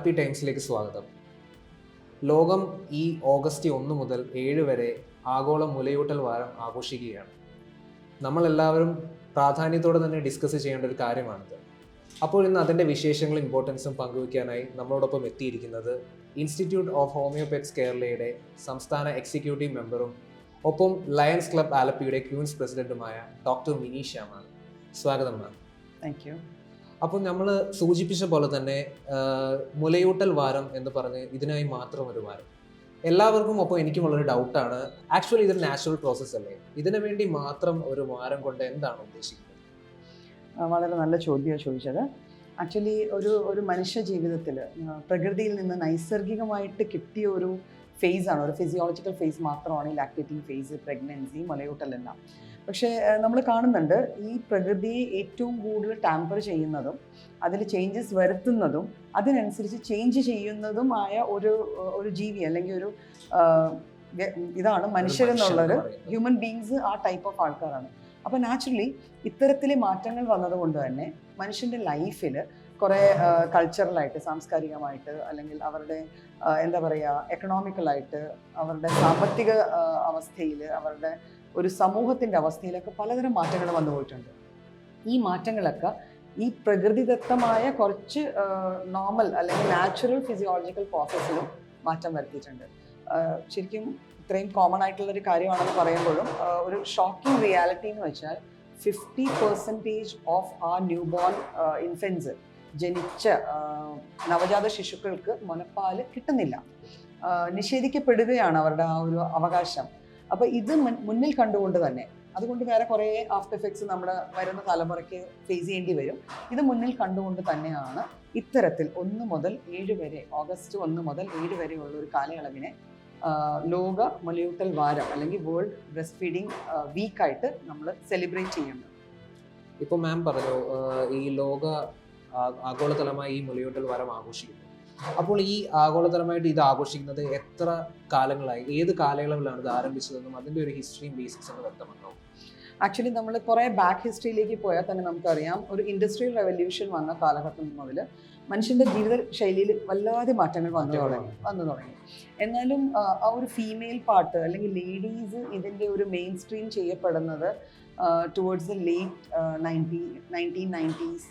ഹാലപ്പി ടൈംസിലേക്ക് സ്വാഗതം. ലോകം ഈ ഓഗസ്റ്റ് ഒന്ന് മുതൽ ഏഴ് വരെ ആഗോള മുലയൂട്ടൽ വാരം ആഘോഷിക്കുകയാണ്. നമ്മളെല്ലാവരും പ്രാധാന്യത്തോടെ തന്നെ ഡിസ്കസ് ചെയ്യേണ്ട ഒരു കാര്യമാണിത്. അപ്പോൾ ഇന്ന് അതിന്റെ വിശേഷങ്ങളും ഇമ്പോർട്ടൻസും പങ്കുവയ്ക്കാനായി നമ്മളോടൊപ്പം എത്തിയിരിക്കുന്നത് ഇൻസ്റ്റിറ്റ്യൂട്ട് ഓഫ് ഹോമിയോപെറ്റ്സ് കേരളയുടെ സംസ്ഥാന എക്സിക്യൂട്ടീവ് മെമ്പറും ഒപ്പം ലയൺസ് ക്ലബ് ആലപ്പിയുടെ ക്യൂൻസ് പ്രസിഡന്റുമായ ഡോക്ടർ മിനി ശ്യാമാണ്. സ്വാഗതം മാം താങ്ക് യു അപ്പോൾ നമ്മൾ സൂചിപ്പിച്ച പോലെ തന്നെ മുലയൂട്ടൽ വാരം എന്ന് പറഞ്ഞ് ഇതിനായി മാത്രം ഒരു വാരം. എല്ലാവർക്കും അപ്പോൾ എനിക്കുമുള്ളൊരു ഡൗട്ടാണ് ആക്ച്വലി ഇതൊരു നാച്ചുറൽ പ്രോസസ്സ് അല്ലേ? ഇതിനു വേണ്ടി മാത്രം ഒരു വാരം കൊണ്ട് എന്താണ് ഉദ്ദേശിക്കുന്നത്? വളരെ നല്ല ചോദ്യമാണ് ചോദിച്ചത്. ആക്ച്വലി ഒരു ഒരു മനുഷ്യ ജീവിതത്തിൽ പ്രകൃതിയിൽ നിന്ന് നൈസർഗികമായിട്ട് കിട്ടിയ ഒരു ഫേസ് ആണ്. ഒരു ഫിസിയോളജിക്കൽ ഫേസ് മാത്രമാണ് ഈ ലാക്ടേറ്റിംഗ് ഫേസ് പ്രഗ്നൻസി മുലയൂട്ടലെല്ലാം പക്ഷേ നമ്മൾ കാണുന്നുണ്ട് ഈ പ്രകൃതി ഏറ്റവും കൂടുതൽ ടാമ്പർ ചെയ്യുന്നതും അതിൽ ചേഞ്ചസ് വരുത്തുന്നതും അതിനനുസരിച്ച് ചേഞ്ച് ചെയ്യുന്നതുമായ ഒരു ഒരു ജീവി അല്ലെങ്കിൽ ഒരു ഇതാണ് മനുഷ്യരെന്നുള്ളൊരു ഹ്യൂമൻ ബീങ്സ് ആ ടൈപ്പ് ഓഫ് ആൾക്കാരാണ്. അപ്പോൾ നാച്ചുറലി ഇത്തരത്തിലെ മാറ്റങ്ങൾ വന്നതുകൊണ്ട് തന്നെ മനുഷ്യന്റെ ലൈഫിൽ കുറേ കൾച്ചറലായിട്ട് സാംസ്കാരികമായിട്ട് അല്ലെങ്കിൽ അവരുടെ എന്താ പറയുക എക്കണോമിക്കലായിട്ട് അവരുടെ സാമ്പത്തിക അവസ്ഥയിൽ അവരുടെ ഒരു സമൂഹത്തിന്റെ അവസ്ഥയിലൊക്കെ പലതരം മാറ്റങ്ങൾ വന്നു പോയിട്ടുണ്ട്. ഈ മാറ്റങ്ങളൊക്കെ ഈ പ്രകൃതിദത്തമായ കുറച്ച് നോർമൽ അല്ലെങ്കിൽ നാച്ചുറൽ ഫിസിയോളജിക്കൽ പ്രോസസ്സിലും മാറ്റം വരുത്തിയിട്ടുണ്ട്. ശരിക്കും ഇത്രയും കോമൺ ആയിട്ടുള്ള ഒരു കാര്യമാണെന്ന് പറയുമ്പോഴും ഒരു ഷോക്കിംഗ് റിയാലിറ്റി എന്ന് വെച്ചാൽ ഫിഫ്റ്റി പെർസെന്റേജ് ഓഫ് ആ ന്യൂ ബോൺ ഇൻഫൻസ് ജനിച്ച നവജാത ശിശുക്കൾക്ക് മുലപ്പാൽ കിട്ടുന്നില്ല. നിഷേധിക്കപ്പെടുകയാണ് അവരുടെ ആ ഒരു അവകാശം. അപ്പോൾ ഇത് മുന്നിൽ കണ്ടുകൊണ്ട് തന്നെ അതുകൊണ്ട് വേറെ കുറേ ആഫ്റ്റർ എഫക്ട്സ് നമ്മുടെ വരുന്ന തലമുറയ്ക്ക് ഫേസ് ചെയ്യേണ്ടി വരും. ഇത് മുന്നിൽ കണ്ടുകൊണ്ട് തന്നെയാണ് ഇത്തരത്തിൽ ഒന്ന് മുതൽ ഏഴ് വരെ ഓഗസ്റ്റ് ഒന്ന് മുതൽ ഏഴ് വരെയുള്ള ഒരു കാലയളവിനെ ലോക മലയൂട്ടൽ വാരം അല്ലെങ്കിൽ വേൾഡ് ബ്രസ്റ്റ് ഫീഡിംഗ് വീക്കായിട്ട് നമ്മൾ സെലിബ്രേറ്റ് ചെയ്യുന്നത് ഇപ്പോൾ മാം പറഞ്ഞു ഈ ലോക ആഗോളതലമായി ഈ മുലയൂട്ടൽ വാരം ആഘോഷിക്കുന്നു. അപ്പോൾ ഈ ആഗോളതലമായിട്ട് ഇത് ആഘോഷിക്കുന്നത് എത്ര കാലങ്ങളായി? ഏത് കാലയളവിലാണ് ഇത് ആരംഭിച്ചതെന്നും അതിന്റെ ഒരു ഹിസ്റ്ററിയും ബേസിക്സ് എന്ന് വ്യക്തമാക്കാവും ആക്ച്വലി നമ്മൾ കുറേ ബാക്ക് ഹിസ്റ്ററിയിലേക്ക് പോയാൽ തന്നെ നമുക്കറിയാം ഒരു ഇൻഡസ്ട്രിയൽ റെവല്യൂഷൻ വന്ന കാലഘട്ടം മുതൽ മനുഷ്യന്റെ ജീവിത ശൈലിയിൽ വല്ലാതെ മാറ്റങ്ങൾ വന്നു തുടങ്ങി വന്നു. തുടങ്ങി. എന്നാലും ആ, ഒരു ഫീമെയിൽ പാർട്ട് അല്ലെങ്കിൽ ലേഡീസ് ഇതിന്റെ ഒരു മെയിൻ സ്ട്രീം ചെയ്യപ്പെടുന്നത് towards the late ninety nineteen nineties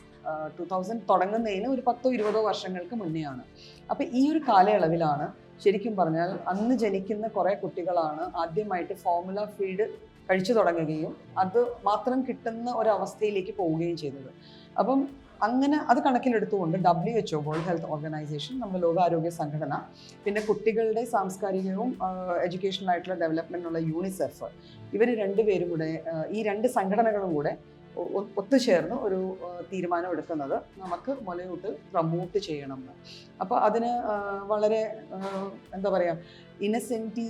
two thousand തുടങ്ങുന്നതിന് ഒരു പത്തോ ഇരുപതോ വർഷങ്ങൾക്ക് മുന്നെയാണ്. അപ്പോൾ ഈ ഒരു കാലയളവിലാണ് ശരിക്കും പറഞ്ഞാൽ അന്ന് ജനിക്കുന്ന കുറേ കുട്ടികളാണ് ആദ്യമായിട്ട് ഫോർമുല ഫീഡ് കഴിച്ചു തുടങ്ങുകയും അത് മാത്രം കിട്ടുന്ന ഒരവസ്ഥയിലേക്ക് പോവുകയും ചെയ്തത്. അപ്പം അങ്ങനെ അത് കണക്കിലെടുത്തുകൊണ്ട് W H O world health organization നമ്മുടെ ലോകാരോഗ്യ സംഘടന പിന്നെ കുട്ടികളുടെ സാംസ്കാരികവും എഡ്യൂക്കേഷണൽ ആയിട്ടുള്ള ഡെവലപ്മെന്റിനുള്ള യൂണിസെഫ് ഇവർ രണ്ടുപേരും കൂടെ ഈ രണ്ട് സംഘടനകളും കൂടെ ഒത്തുചേർന്ന് ഒരു തീരുമാനം എടുക്കുന്നത് നമുക്ക് മുലയൂട്ട് പ്രമോട്ട് ചെയ്യണം എന്ന് അപ്പോൾ അതിന് വളരെ എന്താ പറയുക ഇന്നസെന്റി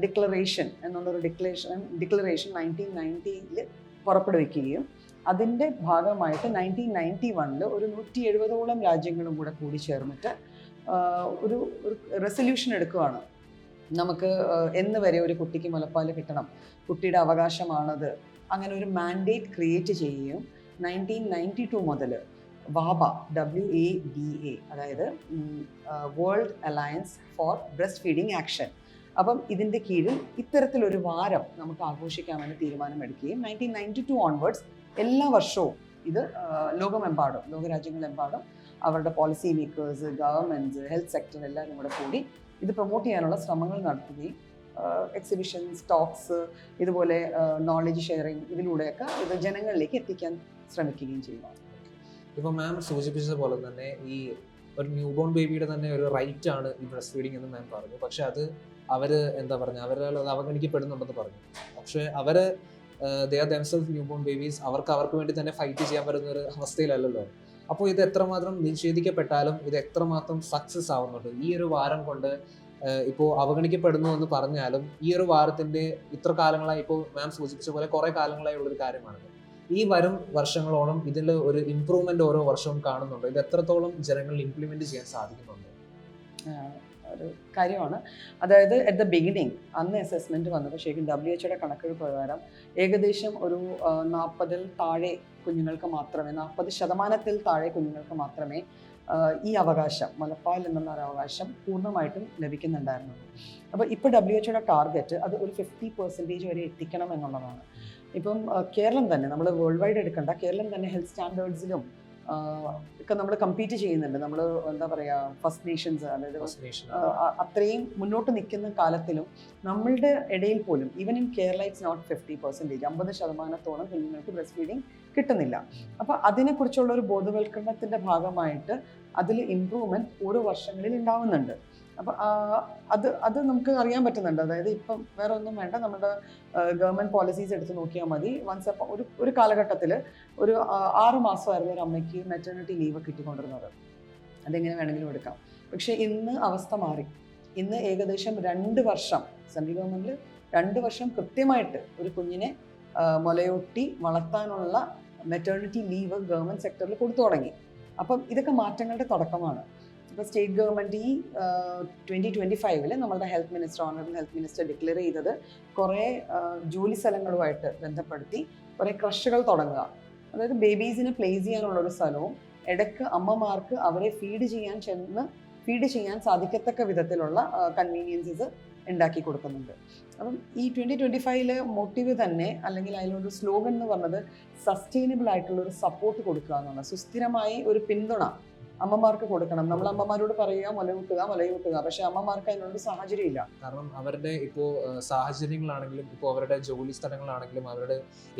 ഡിക്ലറേഷൻ എന്നുള്ളൊരു ഡിക്ലറേഷൻ ഡിക്ലറേഷൻ നയന്റീൻ നയന്റിയിൽ പുറപ്പെടുവിക്കുകയും അതിന്റെ ഭാഗമായിട്ട് നയന്റീൻ നയന്റി വണ്ണിൽ ഒരു നൂറ്റി എഴുപതോളം രാജ്യങ്ങളും കൂടെ കൂടി ചേർന്നിട്ട് ഒരു ഒരു റെസൊല്യൂഷൻ എടുക്കുകയാണ് നമുക്ക് എന്ന് വരെ ഒരു കുട്ടിക്ക് മുലപ്പാൽ കിട്ടണം. കുട്ടിയുടെ അവകാശമാണത്. അങ്ങനെ ഒരു മാൻഡേറ്റ് ക്രിയേറ്റ് ചെയ്യുകയും നയന്റീൻ നയന്റി ടു മുതൽ വാബ ഡബ്ല്യു എ ബി എ അതായത് world alliance for breastfeeding action അപ്പം ഇതിന്റെ കീഴിൽ ഇത്തരത്തിലൊരു വാരം നമുക്ക് ആഘോഷിക്കാമെന്ന് തീരുമാനമെടുക്കുകയും നയന്റീൻ നയന്റി ടു ഓൺവേർഡ്സ് എല്ലാ വർഷവും ഇത് ലോകമെമ്പാടും ലോകരാജ്യങ്ങളെമ്പാടും അവരുടെ policy makers governments health sector എല്ലാവരും കൂടെ കൂടി ഇത് പ്രൊമോട്ട് ചെയ്യാനുള്ള ശ്രമങ്ങൾ നടത്തുകയും എക്സിബിഷൻസ് ടോക്സ് ഇതുപോലെ നോളജ് ഷെയറിങ് ഇതിലൂടെയൊക്കെ ഇത് ജനങ്ങളിലേക്ക് എത്തിക്കാൻ ശ്രമിക്കുകയും ചെയ്യുന്നു. ഇപ്പൊ മാം സൂചിപ്പിച്ചത് പോലെ തന്നെ ഈ ഒരു ന്യൂ ബോൺ ബേബിയുടെ തന്നെ ഒരു റൈറ്റ് ആണ് ഈ ബ്രസ്റ്റ് ഫീഡിംഗ് എന്ന് മാം പറഞ്ഞു. പക്ഷെ അത് അവർ എന്താ പറഞ്ഞ അവരാൽ അത് അവഗണിക്കപ്പെടുന്നുണ്ടെന്ന് പറഞ്ഞു. പക്ഷെ അവർ ദംസെൽഫ് ന്യൂ ബോൺ ബേബീസ് അവർക്ക് അവർക്ക് വേണ്ടി തന്നെ ഫൈറ്റ് ചെയ്യാൻ പറ്റുന്ന ഒരു അവസ്ഥയിലല്ലല്ലോ. അപ്പോൾ ഇത് എത്രമാത്രം നിഷേധിക്കപ്പെട്ടാലും ഇത് എത്രമാത്രം സക്സസ് ആവുന്നുണ്ട്? ഈ ഒരു വാരം കൊണ്ട് ഇപ്പോൾ അവഗണിക്കപ്പെടുന്നു എന്ന് പറഞ്ഞാലും ഈ ഒരു വാരത്തിന്റെ ഇത്ര കാലങ്ങളായി ഇപ്പോൾ മാം സൂചിപ്പിച്ച പോലെ കുറെ കാലങ്ങളായി ഉള്ളൊരു കാര്യമാണ് ഈ വരും വർഷങ്ങളോളം ഇതിൽ ഒരു ഇമ്പ്രൂവ്മെന്റ് ഓരോ വർഷവും കാണുന്നുണ്ട്. ഇത് എത്രത്തോളം ജനങ്ങളിൽ ഇംപ്ലിമെന്റ് ചെയ്യാൻ സാധിക്കുന്നുണ്ട്? ഒരു കാര്യമാണ്. അതായത് അറ്റ് ദ ബിഗിനിങ് അന്ന് അസസ്മെന്റ് വന്നപ്പോൾ ശരിക്കും ഡബ്ല്യു എച്ച്ഒയുടെ കണക്കുകൾ പ്രകാരം ഏകദേശം ഒരു നാൽപ്പതിൽ താഴെ കുഞ്ഞുങ്ങൾക്ക് മാത്രമേ നാൽപ്പത് ശതമാനത്തിൽ താഴെ കുഞ്ഞുങ്ങൾക്ക് മാത്രമേ ഈ അവകാശം മുലപ്പാൽ എന്നുള്ള ഒരു അവകാശം പൂർണമായിട്ടും ലഭിക്കുന്നുണ്ടായിരുന്നു. അപ്പോൾ ഇപ്പോൾ ഡബ്ല്യു എച്ച്ഒയുടെ ടാർഗറ്റ് അത് ഒരു ഫിഫ്റ്റി പെർസെന്റേജ് വരെ എത്തിക്കണം എന്നുള്ളതാണ്. ഇപ്പം കേരളം തന്നെ നമ്മൾ വേൾഡ് വൈഡ് എടുക്കേണ്ട കേരളം തന്നെ ഹെൽത്ത് സ്റ്റാൻഡേർഡ്സിലും ഒക്കെ നമ്മൾ കമ്പീറ്റ് ചെയ്യുന്നുണ്ട്. നമ്മൾ എന്താ പറയുക ഫസ്റ്റ് നേഷൻസ് അതായത് അത്രയും മുന്നോട്ട് നിൽക്കുന്ന കാലത്തിലും നമ്മളുടെ ഇടയിൽ പോലും even in Kerala it's not fifty percentage അമ്പത് ശതമാനത്തോളം കുഞ്ഞുങ്ങൾക്ക് ബ്രസ്റ്റ് ഫീഡിങ് കിട്ടുന്നില്ല. അപ്പോൾ അതിനെക്കുറിച്ചുള്ള ഒരു ബോധവൽക്കരണത്തിന്റെ ഭാഗമായിട്ട് അതിൽ ഇമ്പ്രൂവ്മെന്റ് ഓരോ വർഷങ്ങളിൽ ഉണ്ടാവുന്നുണ്ട്. അപ്പോൾ അത് അത് നമുക്ക് അറിയാൻ പറ്റുന്നുണ്ട്. അതായത് ഇപ്പം വേറെ ഒന്നും വേണ്ട. നമ്മുടെ ഗവൺമെന്റ് പോളിസീസ് എടുത്ത് നോക്കിയാൽ മതി. വൺസ് അപ്പം ഒരു ഒരു കാലഘട്ടത്തിൽ ഒരു ആറ് മാസമായിരുന്നു ഒരു അമ്മയ്ക്ക് മെറ്റേണിറ്റി ലീവ് കിട്ടിക്കൊണ്ടിരുന്നത്. അതെങ്ങനെ വേണമെങ്കിലും എടുക്കാം. പക്ഷേ ഇന്ന് അവസ്ഥ മാറി. ഇന്ന് ഏകദേശം രണ്ട് വർഷം സെൻട്രൽ ഗവൺമെന്റ് രണ്ട് വർഷം കൃത്യമായിട്ട് ഒരു കുഞ്ഞിനെ മുലയൂട്ടി വളർത്താനുള്ള മെറ്റേണിറ്റി ലീവ് ഗവൺമെന്റ് സെക്ടറിൽ കൊടുത്തു തുടങ്ങി. അപ്പം ഇതൊക്കെ മാറ്റങ്ങളുടെ തുടക്കമാണ്. ഇപ്പോൾ സ്റ്റേറ്റ് ഗവൺമെന്റ് ഈ ട്വന്റി ട്വന്റി ഫൈവിൽ നമ്മളുടെ health minister honourable health minister declare ചെയ്തത് കുറേ ജോലി സ്ഥലങ്ങളുമായിട്ട് ബന്ധപ്പെടുത്തി കുറേ ക്രഷുകൾ തുടങ്ങുക. അതായത് ബേബീസിനെ പ്ലേസ് ചെയ്യാനുള്ള ഒരു സ്ഥലവും ഇടയ്ക്ക് അമ്മമാർക്ക് അവരെ ഫീഡ് ചെയ്യാൻ ചെന്ന് ഫീഡ് ചെയ്യാൻ സാധിക്കത്തക്ക വിധത്തിലുള്ള കൺവീനിയൻസസ് ഉണ്ടാക്കി കൊടുക്കുന്നുണ്ട്. അപ്പം ഈ ട്വന്റി ട്വന്റി ഫൈവിലെ മോട്ടീവ് തന്നെ അല്ലെങ്കിൽ അതിലൊരു സ്ലോഗൻ എന്ന് പറഞ്ഞത് സസ്റ്റൈനബിൾ ആയിട്ടുള്ള ഒരു സപ്പോർട്ട് കൊടുക്കുക എന്നുള്ളത് സുസ്ഥിരമായി ഒരു പിന്തുണ അമ്മമാർക്ക് കൊടുക്കണം. നമ്മൾ അമ്മമാരോട് പറയുക മുലയൂട്ടുക മുലയൂട്ടുക പക്ഷെ അമ്മമാർക്ക് അതിനൊരു സാഹചര്യം ഇല്ല കാരണം അവരുടെ ഇപ്പോൾ സാഹചര്യങ്ങളാണെങ്കിലും ഇപ്പോൾ അവരുടെ ജോലി സ്ഥലങ്ങളാണെങ്കിലും അവരുടെ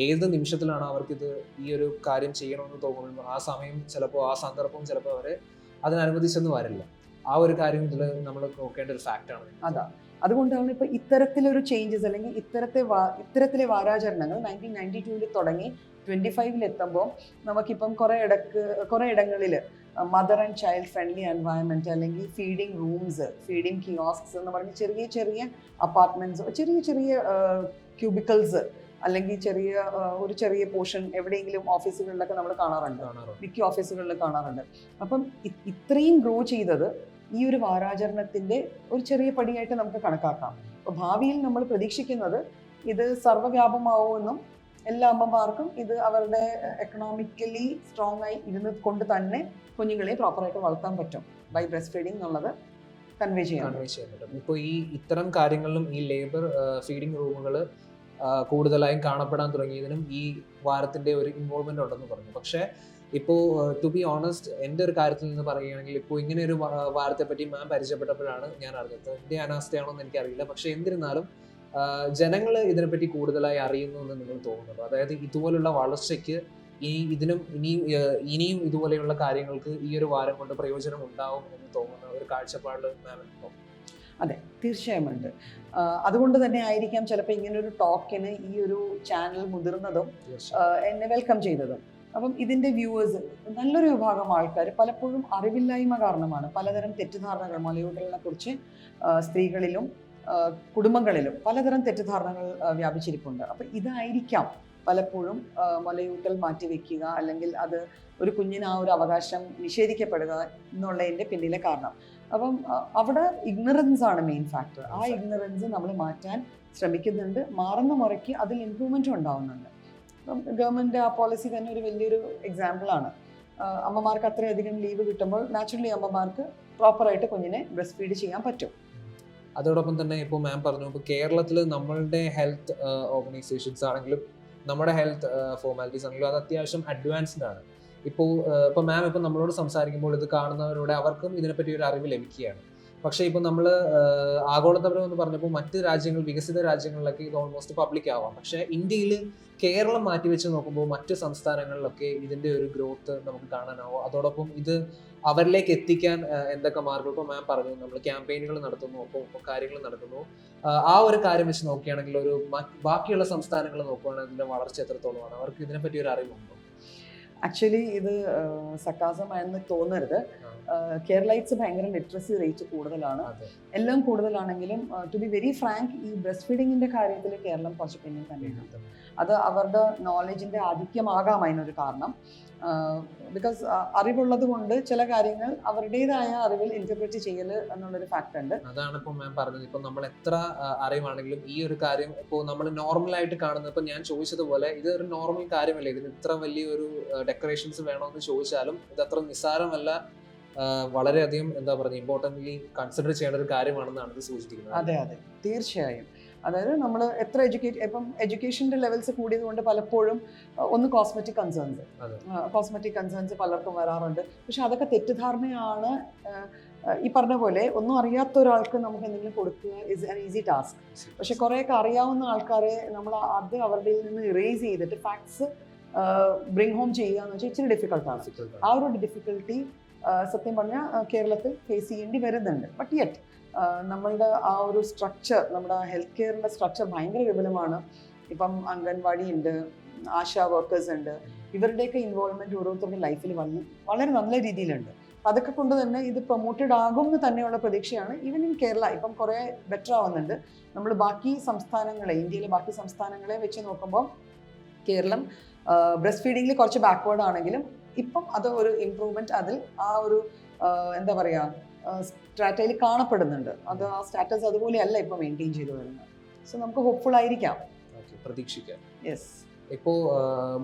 ഏത് നിമിഷത്തിലാണ് അവർക്കിത് ഈ ഒരു കാര്യം ചെയ്യണമെന്ന് തോന്നുന്നത് ആ സമയം ചിലപ്പോൾ ആ സന്ദർഭം ചിലപ്പോൾ അവരെ അതിനനുവദിച്ചെന്ന് വരില്ല. ആ ഒരു കാര്യം ഇതിൽ നമ്മൾ നോക്കേണ്ട ഒരു ഫാക്റ്റാണ് അതാ. അതുകൊണ്ടാണ് ഇപ്പോൾ ഇത്തരത്തിലൊരു ചേഞ്ചസ് അല്ലെങ്കിൽ ഇത്തരത്തെ വാ- ഇത്തരത്തിലെ വാരാചരണങ്ങൾ നയന്റീൻ നയന്റി ടൂവിൽ തുടങ്ങി ട്വന്റി ഫൈവിൽ എത്തുമ്പോൾ നമുക്കിപ്പം കുറേ ഇടയ്ക്ക് കുറേ ഇടങ്ങളിൽ mother and child friendly environment അല്ലെങ്കിൽ ഫീഡിംഗ് റൂംസ് ഫീഡിംഗ് കിയോസ്ക്സ് എന്ന് പറഞ്ഞ് ചെറിയ ചെറിയ അപ്പാർട്ട്മെന്റ്സ് ചെറിയ ചെറിയ ക്യൂബിക്കൽസ് അല്ലെങ്കിൽ ചെറിയ ഒരു ചെറിയ പോർഷൻ എവിടെയെങ്കിലും ഓഫീസുകളിലൊക്കെ നമ്മൾ കാണാറുണ്ട്. മിക്ക ഓഫീസുകളിൽ കാണാറുണ്ട്. അപ്പം ഇത്രയും ഗ്രോ ചെയ്തത് ഈ ഒരു വാരാചരണത്തിന്റെ ഒരു ചെറിയ പടിയായിട്ട് നമുക്ക് കണക്കാക്കാം. അപ്പോൾ ഭാവിയിൽ നമ്മൾ പ്രതീക്ഷിക്കുന്നത് ഇത് സർവവ്യാപമാവുമെന്നും എല്ലാ അമ്മമാർക്കും ഇത് അവരുടെ എക്കണോമിക്കലി സ്ട്രോങ് ആയി ഇരുന്നത് കൊണ്ട് തന്നെ കുഞ്ഞുങ്ങളെ പ്രോപ്പറായിട്ട് വളർത്താൻ പറ്റും ബൈ ബ്രസ്റ്റ് ഫീഡിംഗ് എന്നുള്ളത് കൺവേ ചെയ്യാൻ. കൺവേ ചെയ്യാൻ പറ്റും. ഇപ്പോൾ ഈ ഇത്തരം കാര്യങ്ങളിലും ഈ ലേബർ ഫീഡിംഗ് റൂമുകൾ കൂടുതലായും കാണപ്പെടാൻ തുടങ്ങിയതിനും ഈ വാരത്തിന്റെ ഒരു ഇൻവോൾവ്മെന്റ് ഉണ്ടെന്ന് പറഞ്ഞു. പക്ഷേ ഇപ്പോൾ ടു ബി ഓണസ്റ്റ് എന്റെ ഒരു കാര്യത്തിൽ നിന്ന് പറയുകയാണെങ്കിൽ ഇപ്പോൾ ഇങ്ങനെ ഒരു വാർത്തയെപ്പറ്റി മാം പരിചയപ്പെട്ടപ്പോഴാണ് ഞാൻ അറിഞ്ഞത്. എന്റെ അനാസ്ഥയാണോ എന്ന് എനിക്കറിയില്ല. പക്ഷേ എന്നിരുന്നാലും ജനങ്ങൾ ഇതിനെപ്പറ്റി കൂടുതലായി അറിയുന്നു എന്ന് നിങ്ങൾ തോന്നുന്നുണ്ടോ അതായത് ഇതുപോലുള്ള വളർച്ചയ്ക്ക് ഈ ഇതിനും ഇനിയും ഇനിയും ഇതുപോലെയുള്ള കാര്യങ്ങൾക്ക് ഈ ഒരു വാരം കൊണ്ട് പ്രയോജനം ഉണ്ടാവും എന്ന് തോന്നുന്ന ഒരു കാഴ്ചപ്പാട് മാം അതെ തീർച്ചയായും ഉണ്ട്. അതുകൊണ്ട് തന്നെ ആയിരിക്കാം ചിലപ്പോൾ ഇങ്ങനെ ഒരു ടോക്കിന് ഈ ഒരു ചാനൽ മുതിർന്നതും എന്നെ വെൽക്കം ചെയ്തതും. അപ്പം ഇതിന്റെ വ്യൂവേഴ്സ് നല്ലൊരു വിഭാഗം ആൾക്കാർ പലപ്പോഴും അറിവില്ലായ്മ കാരണമാണ്. പലതരം തെറ്റിദ്ധാരണകൾ മലയൂട്ടലിനെ കുറിച്ച് സ്ത്രീകളിലും കുടുംബങ്ങളിലും പലതരം തെറ്റിദ്ധാരണകൾ വ്യാപിച്ചിരിപ്പുണ്ട്. അപ്പം ഇതായിരിക്കാം പലപ്പോഴും മലയൂട്ടൽ മാറ്റിവെക്കുക അല്ലെങ്കിൽ അത് ഒരു കുഞ്ഞിന് ആ ഒരു അവകാശം നിഷേധിക്കപ്പെടുക എന്നുള്ളതിന്റെ പിന്നിലെ കാരണം. അപ്പം അവിടെ ഇഗ്നറൻസ് ആണ് മെയിൻ ഫാക്ടർ. ആ ഇഗ്നറൻസ് നമ്മൾ മാറ്റാൻ ശ്രമിക്കുന്നുണ്ട്. മാറുന്ന മുറയ്ക്ക് അതിൽ ഇമ്പ്രൂവ്മെന്റും ഉണ്ടാവുന്നുണ്ട്. ഗവൺമെന്റ് ആ പോളിസി തന്നെ ഒരു വലിയൊരു എക്സാമ്പിളാണ് അമ്മമാർക്ക് അത്രയധികം ലീവ് കിട്ടുമ്പോൾ നാച്ചുറലി അമ്മമാർക്ക് പ്രോപ്പറായിട്ട് കുഞ്ഞിനെ ബ്രസ്റ്റ് ഫീഡ് ചെയ്യാൻ പറ്റും. അതോടൊപ്പം തന്നെ ഇപ്പോൾ മാം പറഞ്ഞു ഇപ്പോൾ കേരളത്തിൽ നമ്മളുടെ ഹെൽത്ത് ഓർഗനൈസേഷൻസ് ആണെങ്കിലും നമ്മുടെ ഹെൽത്ത് ഫോർമാലിറ്റീസ് ആണെങ്കിലും അത് അത്യാവശ്യം അഡ്വാൻസ്ഡ് ആണ്. ഇപ്പോൾ ഇപ്പോൾ മാം ഇപ്പോൾ നമ്മളോട് സംസാരിക്കുമ്പോൾ ഇത് കാണുന്നവരോട് അവർക്കും ഇതിനെപ്പറ്റി ഒരു അറിവ് ലഭിക്കുകയാണ്. പക്ഷേ ഇപ്പോൾ നമ്മൾ ആഗോളതലം എന്ന് പറഞ്ഞപ്പോൾ മറ്റ് രാജ്യങ്ങൾ വികസിത രാജ്യങ്ങളിലൊക്കെ ഇത് ഓൾമോസ്റ്റ് പബ്ലിക് ആവാം. പക്ഷേ ഇന്ത്യയിൽ കേരളം മാറ്റി വെച്ച് നോക്കുമ്പോൾ മറ്റ് സംസ്ഥാനങ്ങളിലൊക്കെ ഇതിന്റെ ഒരു ഗ്രോത്ത് നമുക്ക് കാണാനാവും. അതോടൊപ്പം ഇത് അവരിലേക്ക് എത്തിക്കാൻ എന്തൊക്കെ മാർഗം ഇപ്പോൾ മാം പറഞ്ഞു നമ്മൾ ക്യാമ്പയിനുകൾ നടത്തുന്നു ഒപ്പം കാര്യങ്ങൾ നടക്കുന്നു. ആ, ആ ഒരു കാര്യം വെച്ച് നോക്കുകയാണെങ്കിൽ ഒരു ബാക്കിയുള്ള സംസ്ഥാനങ്ങൾ നോക്കുകയാണെങ്കിൽ ഇതിന്റെ വളർച്ച എത്രത്തോളമാണ്? അവർക്ക് ഇതിനെപ്പറ്റി ഒരു അറിവുണ്ടോ? ആക്ച്വലി ഇത് സക്കാസമായെന്ന് തോന്നരുത്. കേരളൈറ്റ്സ് ഭയങ്കര ലിറ്ററസി റേറ്റ് കൂടുതലാണ്. എല്ലാം കൂടുതലാണെങ്കിലും ടു ബി വെരി ഫ്രാങ്ക് ഈ ബ്രസ്റ്റ് ഫീഡിങ്ങിന്റെ കാര്യത്തിൽ കേരളം കുറച്ച് പിന്നിൽ തന്നെയാണ്. അത് അവരുടെ നോളജിന്റെ ആധിക്യമാകാം അതിനൊരു കാരണം. ബിക്കോസ് അറിവുള്ളത് കൊണ്ട് ചില കാര്യങ്ങൾ അവരുടേതായ അറിവിൽ ഇന്റർപ്രറ്റ് ചെയ്യൽ എന്നുള്ളൊരു ഫാക്ട് ഉണ്ട്. അതാണ് ഇപ്പോൾ മാം പറഞ്ഞത്. ഇപ്പൊ നമ്മൾ എത്ര അറിവാണെങ്കിലും ഈ ഒരു കാര്യം ഇപ്പോൾ നമ്മൾ നോർമൽ ആയിട്ട് കാണുന്നത് ഇപ്പൊ ഞാൻ ചോദിച്ചതുപോലെ ഇത് ഒരു നോർമൽ കാര്യമല്ല? ഇതിന് ഇത്ര വലിയൊരു ഡെക്കറേഷൻസ് വേണമെന്ന് ചോദിച്ചാലും ഇത് അത്ര നിസ്സാരമല്ല വളരെയധികം എന്താ പറയുക ഇമ്പോർട്ടന്റ്ലി കൺസിഡർ ചെയ്യേണ്ട ഒരു കാര്യമാണെന്നാണ് ഇത് സൂചിപ്പിക്കുന്നത്. അതെ അതെ. തീർച്ചയായും. അതായത് നമ്മൾ എത്ര എഡ്യൂക്കേറ്റ് ഇപ്പം എഡ്യൂക്കേഷന്റെ ലെവൽസ് കൂടിയത് കൊണ്ട് പലപ്പോഴും ഒന്ന് കോസ്മെറ്റിക് കൺസേൺസ്. കോസ്മെറ്റിക് കൺസേൺസ് പലർക്കും വരാറുണ്ട്. പക്ഷെ അതൊക്കെ തെറ്റിദ്ധാരണയാണ് ഈ പറഞ്ഞ പോലെ ഒന്നും അറിയാത്ത ഒരാൾക്ക് നമുക്ക് എന്തെങ്കിലും കൊടുക്കുക ഇസ് ആൻ ഈസി ടാസ്ക് പക്ഷെ കുറേയൊക്കെ അറിയാവുന്ന ആൾക്കാരെ നമ്മൾ ആദ്യം അവരുടെ നിന്ന് ഇറേസ് ചെയ്തിട്ട് ഫാക്ട്സ് ബ്രിങ് ഹോം ചെയ്യുക എന്ന് വെച്ചാൽ ഇച്ചിരി ഡിഫിക്കൽട്ടാണ് ആ ഒരു ഡിഫിക്കൽട്ടി സത്യം പറഞ്ഞാൽ കേരളത്തിൽ ഫേസ് ചെയ്യേണ്ടി വരുന്നുണ്ട്. ബട്ട് യെറ്റ് നമ്മളുടെ ആ ഒരു സ്ട്രക്ചർ നമ്മുടെ ഹെൽത്ത് കെയറിന്റെ സ്ട്രക്ചർ ഭയങ്കര വിപുലമാണ്. ഇപ്പം അംഗൻവാടി ഉണ്ട് ആശാ വർക്കേഴ്സ് ഉണ്ട്. ഇവരുടെയൊക്കെ ഇൻവോൾവ്മെന്റ് ഓരോരുത്തരുടെ ലൈഫിൽ വന്ന് വളരെ നല്ല രീതിയിലുണ്ട്. അതൊക്കെ കൊണ്ട് തന്നെ ഇത് പ്രൊമോട്ടഡ് ആകും എന്ന് തന്നെയുള്ള പ്രതീക്ഷയാണ് ഈവൻ ഇൻ കേരള ഇപ്പം കുറേ ബെറ്റർ ആവുന്നുണ്ട്. നമ്മൾ ബാക്കി സംസ്ഥാനങ്ങളെ ഇന്ത്യയിലെ ബാക്കി സംസ്ഥാനങ്ങളെ വെച്ച് നോക്കുമ്പോൾ കേരളം ബ്രസ്റ്റ് ഫീഡിങ്ങിൽ കുറച്ച് ബാക്ക്വേർഡ് ആണെങ്കിലും ഇപ്പം അത് ഒരു ഇമ്പ്രൂവ്മെന്റ് അതിൽ ആ ഒരു എന്താ പറയാ സ്ട്രാറ്റയിൽ കാണപ്പെടുന്നുണ്ട്. അത് ആ സ്റ്റാറ്റസ് അതുപോലെയല്ല ഇപ്പൊ മെയിന്റെയിൻ ചെയ്തു വരുന്നത്. സോ നമുക്ക് ഹോപ്പ്ഫുൾ ആയിരിക്കാം. പ്രതീക്ഷിക്കാം. യെസ് ഇപ്പോൾ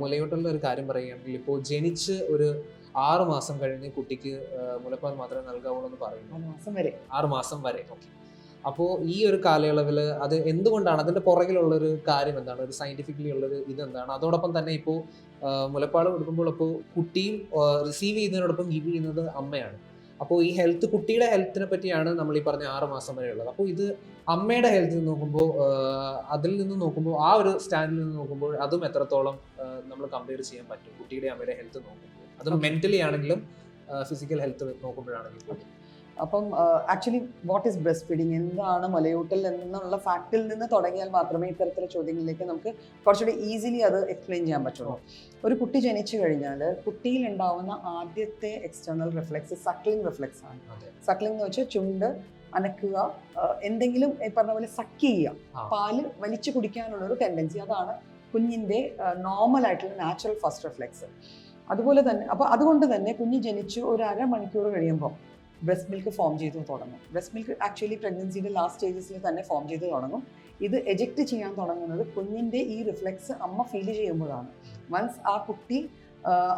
മുലയോട്ടുള്ള ഒരു കാര്യം പറയുകയാണെങ്കിൽ ഇപ്പോൾ ജനിച്ച് ഒരു ആറ് മാസം കഴിഞ്ഞ് കുട്ടിക്ക് മുലപ്പാൽ മാത്രമേ നൽകാവുള്ളൂ എന്ന് പറയുന്നു. ആറ് മാസം വരെ. ഓക്കെ അപ്പോൾ ഈ ഒരു കാലയളവിൽ അത് എന്തുകൊണ്ടാണ് അതിന്റെ പുറകിലുള്ള ഒരു കാര്യം എന്താണ്? ഒരു സയന്റിഫിക്കലി ഉള്ളൊരു ഇതെന്താണ് അതോടൊപ്പം തന്നെ ഇപ്പോൾ മുലപ്പാൽ കൊടുക്കുമ്പോൾ ഇപ്പോൾ കുട്ടിയും റിസീവ് ചെയ്യുന്നതിനോടൊപ്പം ഗിവ് ചെയ്യുന്നത് അമ്മയാണ്. അപ്പോൾ ഈ ഹെൽത്ത് കുട്ടിയുടെ ഹെൽത്തിനെ പറ്റിയാണ് നമ്മൾ ഈ പറഞ്ഞ ആറ് മാസം വരെ ഉള്ളത് അപ്പോൾ ഇത് അമ്മയുടെ ഹെൽത്ത് നോക്കുമ്പോൾ അതിൽ നിന്ന് നോക്കുമ്പോൾ ആ ഒരു സ്റ്റാൻഡിൽ നിന്ന് നോക്കുമ്പോൾ അതും എത്രത്തോളം നമ്മൾ കമ്പയർ ചെയ്യാൻ പറ്റും കുട്ടിയുടെ അമ്മയുടെ ഹെൽത്ത് നോക്കുമ്പോൾ? അത് മെന്റലി ആണെങ്കിലും ഫിസിക്കൽ ഹെൽത്ത് നോക്കുമ്പോഴാണെങ്കിലും. അപ്പം actually what is breast feeding എന്താണ് മലയൂട്ടൽ എന്നുള്ള ഫാക്റ്റിൽ നിന്ന് തുടങ്ങിയാൽ മാത്രമേ ഇത്തരത്തിലുള്ള ചോദ്യങ്ങളിലേക്ക് നമുക്ക് കുറച്ചുകൂടി ഈസിലി അത് എക്സ്പ്ലെയിൻ ചെയ്യാൻ പറ്റുള്ളൂ. ഒരു കുട്ടി ജനിച്ചു കഴിഞ്ഞാൽ കുട്ടിയിൽ ഉണ്ടാവുന്ന ആദ്യത്തെ എക്സ്റ്റേണൽ റിഫ്ലെക്സ് സക്ലിംഗ് റിഫ്ലെക്സ് ആണ്. സക്ലിംഗ് എന്ന് വെച്ചാൽ ചുണ്ട് അനക്കുക എന്തെങ്കിലും പറഞ്ഞ പോലെ സക്ക് ചെയ്യുക. പാൽ വലിച്ചു കുടിക്കാനുള്ള ഒരു ടെൻഡൻസി അതാണ് കുഞ്ഞിന്റെ നോർമൽ ആയിട്ടുള്ള നാച്ചുറൽ ഫസ്റ്റ് റിഫ്ലെക്സ് അതുപോലെ തന്നെ അപ്പോൾ അതുകൊണ്ട് തന്നെ കുഞ്ഞ് ജനിച്ച് ഒരു അരമണിക്കൂർ കഴിയുമ്പോൾ ബ്രസ്റ്റ് മിൽക്ക് ഫോം ചെയ്ത് തുടങ്ങും. ബ്രസ്റ്റ് മിൽക്ക് ആക്ച്വലി പ്രഗ്നൻസിയുടെ ലാസ്റ്റ് സ്റ്റേജസിൽ തന്നെ ഫോം ചെയ്ത് തുടങ്ങും. ഇത് എജക്റ്റ് ചെയ്യാൻ തുടങ്ങുന്നത് കുഞ്ഞിന്റെ ഈ റിഫ്ലെക്സ് അമ്മ ഫീൽ ചെയ്യുമ്പോഴാണ്. വൺസ് ആ കുട്ടി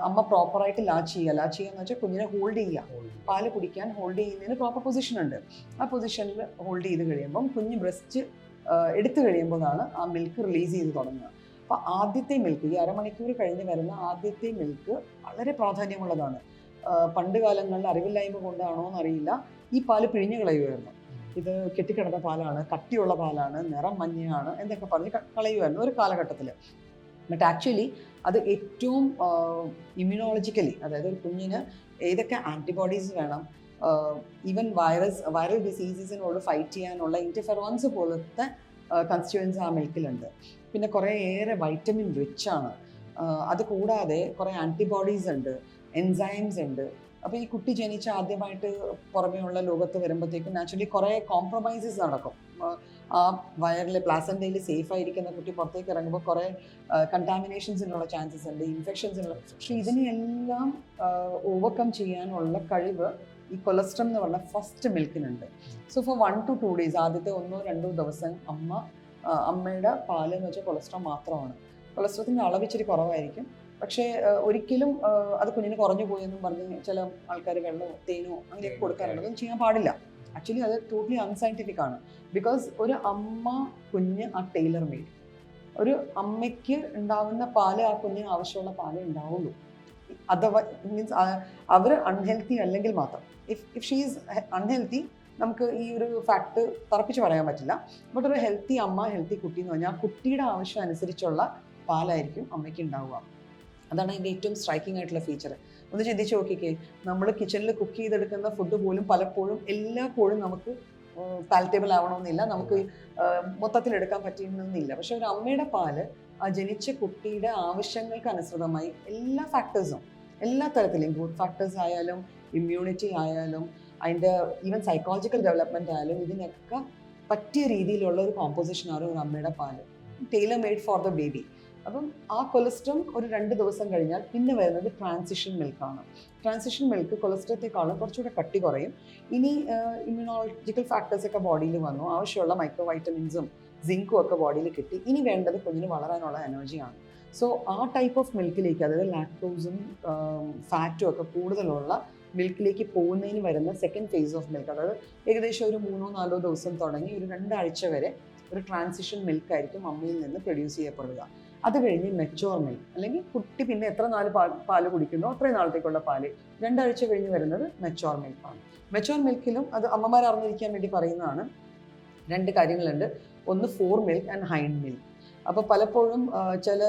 അമ്മ പ്രോപ്പറായിട്ട് ലാച്ച് ചെയ്യുക. ലാച്ച് ചെയ്യുക എന്ന് വെച്ചാൽ കുഞ്ഞിനെ ഹോൾഡ് ചെയ്യുക. പാൽ കുടിക്കാൻ ഹോൾഡ് ചെയ്യുന്നതിന് പ്രോപ്പർ പൊസിഷൻ ഉണ്ട്. ആ പൊസിഷനിൽ ഹോൾഡ് ചെയ്ത് കഴിയുമ്പം കുഞ്ഞ് ബ്രസ്റ്റ് എടുത്തു കഴിയുമ്പോഴാണ് ആ മിൽക്ക് റിലീസ് ചെയ്ത് തുടങ്ങുക. അപ്പോൾ ആദ്യത്തെ മിൽക്ക് ഈ അരമണിക്കൂർ കഴിഞ്ഞ് വരുന്ന ആദ്യത്തെ മിൽക്ക് വളരെ പ്രാധാന്യമുള്ളതാണ്. പണ്ട് കാലങ്ങളിൽ അറിവില്ലായ്മ കൊണ്ടാണോ എന്നറിയില്ല. ഈ പാൽ പിഴിഞ്ഞു കളയുമായിരുന്നു ഇത് കെട്ടിക്കിടന്ന പാലാണ് കട്ടിയുള്ള പാലാണ് നിറം മഞ്ഞയാണ് എന്നൊക്കെ പറഞ്ഞ് കളയുമായിരുന്നു ഒരു കാലഘട്ടത്തിൽ ബട്ട് ആക്ച്വലി അത് ഏറ്റവും ഇമ്മ്യൂണോളജിക്കലി അതായത് ഒരു കുഞ്ഞിന് ഏതൊക്കെ ആന്റിബോഡീസ് വേണം ഈവൻ വൈറസ് വൈറൽ ഡിസീസസിനോട് ഫൈറ്റ് ചെയ്യാനുള്ള ഇന്റർഫെറോൺസ് പോലത്തെ കൺസ്റ്റുവൻസ് ആ മിൽക്കിലുണ്ട്. പിന്നെ കുറേ ഏറെ വൈറ്റമിൻ റിച്ച് ആണ് അത് കൂടാതെ കുറേ ആന്റിബോഡീസ് ഉണ്ട്. എൻസൈംസ് ഉണ്ട്. അപ്പോൾ ഈ കുട്ടി ജനിച്ച ആദ്യമായിട്ട് പുറമേയുള്ള ലോകത്ത് വരുമ്പോഴത്തേക്കും നാച്ചുറലി കുറേ കോംപ്രമൈസസ് നടക്കും. ആ വയറിൽ പ്ലാസന്റയിൽ സേഫ് ആയിരിക്കുന്ന കുട്ടി പുറത്തേക്ക് ഇറങ്ങുമ്പോൾ കുറേ കണ്ടാമിനേഷൻസിനുള്ള ചാൻസസ് ഉണ്ട് ഇൻഫെക്ഷൻസിനുള്ള പക്ഷെ ഇതിനെയെല്ലാം ഓവർകം ചെയ്യാനുള്ള കഴിവ് ഈ കൊളസ്ട്രം എന്ന് പറഞ്ഞ first മിൽക്കിനുണ്ട് so for one to two days ആദ്യത്തെ ഒന്നോ രണ്ടോ ദിവസം അമ്മ അമ്മയുടെ പാൽ എന്ന് വെച്ചാൽ കൊളസ്ട്രോൾ മാത്രമാണ്. കൊളസ്ട്രോളത്തിന്റെ അളവ് ഇച്ചിരി കുറവായിരിക്കും. പക്ഷേ ഒരിക്കലും അത് കുഞ്ഞിന് കുറഞ്ഞു പോയെന്നും പറഞ്ഞ് ചില ആൾക്കാർ വെള്ളമോ തേനോ അങ്ങനെയൊക്കെ കൊടുക്കാറുണ്ട്. അതൊന്നും ചെയ്യാൻ പാടില്ല. ആക്ച്വലി അത് ടോട്ടലി അൺസയന്റിഫിക് ആണ്. ബിക്കോസ് ഒരു അമ്മ കുഞ്ഞ് ആ ടൈലർ മെയ്ഡ് ഒരു അമ്മയ്ക്ക് ഉണ്ടാവുന്ന പാൽ ആ കുഞ്ഞിന് ആവശ്യമുള്ള പാലേ ഉണ്ടാവുള്ളൂ. അഥവാ മീൻസ് അവർ അൺഹെൽത്തി അല്ലെങ്കിൽ മാത്രം. If if she is unhealthy നമുക്ക് ഈ ഒരു ഫാക്ട് തറപ്പിച്ച് പറയാൻ പറ്റില്ല. ബട്ട് ഒരു ഹെൽത്തി അമ്മ ഹെൽത്തി കുട്ടി എന്ന് പറഞ്ഞാൽ ആ കുട്ടിയുടെ ആവശ്യം അനുസരിച്ചുള്ള പാലായിരിക്കും അമ്മയ്ക്ക് ഉണ്ടാവുക. അതാണ് അതിന്റെ ഏറ്റവും സ്ട്രൈക്കിംഗ് ആയിട്ടുള്ള ഫീച്ചർ ഒന്ന് ചിന്തിച്ച് നോക്കിക്കേ നമ്മൾ കിച്ചണിൽ കുക്ക് ചെയ്തെടുക്കുന്ന ഫുഡ് പോലും പലപ്പോഴും എല്ലാ പോലും നമുക്ക് പാലറ്റബിൾ ആവണമെന്നില്ല. നമുക്ക് മൊത്തത്തിൽ എടുക്കാൻ പറ്റിയെന്നില്ല പക്ഷെ ഒരു അമ്മയുടെ പാൽ ആ ജനിച്ച കുട്ടിയുടെ ആവശ്യങ്ങൾക്ക് അനുസൃതമായി എല്ലാ ഫാക്ടേഴ്സും എല്ലാ തരത്തിലും ഗുഡ് ഫാക്ടേഴ്സ് ആയാലും ഇമ്മ്യൂണിറ്റി ആയാലും അതിന്റെ ഈവൻ സൈക്കോളജിക്കൽ ഡെവലപ്മെന്റ് ആയാലും ഇതിനൊക്കെ പറ്റിയ രീതിയിലുള്ള ഒരു കോമ്പോസിഷൻ ആണ് ഒരു അമ്മയുടെ പാൽ. Tailor made for the baby അപ്പം ആ കൊളസ്ട്രം ഒരു രണ്ട് ദിവസം കഴിഞ്ഞാൽ പിന്നെ വരുന്നത് ട്രാൻസിഷൻ മിൽക്കാണ് ട്രാൻസിഷൻ മിൽക്ക് കൊളസ്ട്രത്തെക്കാളും കുറച്ചുകൂടെ കട്ടി കുറയും. ഇനി ഇമ്മ്യൂണോളജിക്കൽ ഫാക്ടേഴ്സൊക്കെ ബോഡിയിൽ വന്നു. ആവശ്യമുള്ള മൈക്രോ വൈറ്റമിൻസും സിങ്കും ഒക്കെ ബോഡിയിൽ കിട്ടി. ഇനി വേണ്ടത് കുഞ്ഞിന് വളരാനുള്ള എനർജിയാണ് സോ ആ ടൈപ്പ് ഓഫ് മിൽക്കിലേക്ക് അതായത് ലാക്ടോസും ഫാറ്റും ഒക്കെ കൂടുതലുള്ള മിൽക്കിലേക്ക് പോകുന്നതിന് വരുന്ന സെക്കൻഡ് ഫേസ് ഓഫ് മിൽക്ക് അതായത് ഏകദേശം ഒരു മൂന്നോ നാലോ ദിവസം തുടങ്ങി ഒരു രണ്ടാഴ്ച വരെ ഒരു ട്രാൻസിഷൻ മിൽക്ക് ആയിരിക്കും അമ്മയിൽ നിന്ന് പ്രൊഡ്യൂസ് ചെയ്യപ്പെടുക. അത് കഴിഞ്ഞ് മെച്ചോർ മിൽ അല്ലെങ്കിൽ കുട്ടി പിന്നെ എത്ര നാല് പാൽ പാൽ കുടിക്കുന്നോ അത്രയും നാളത്തേക്കുള്ള പാൽ. രണ്ടാഴ്ച കഴിഞ്ഞ് വരുന്നത് മെച്ചോർ മിൽക്കാണ് മെച്ചോർ മിൽക്കിലും അത് അമ്മമാർ അറിഞ്ഞിരിക്കാൻ വേണ്ടി പറയുന്നതാണ്. രണ്ട് കാര്യങ്ങളുണ്ട്. ഒന്ന് fore milk and hind milk അപ്പോൾ പലപ്പോഴും ചില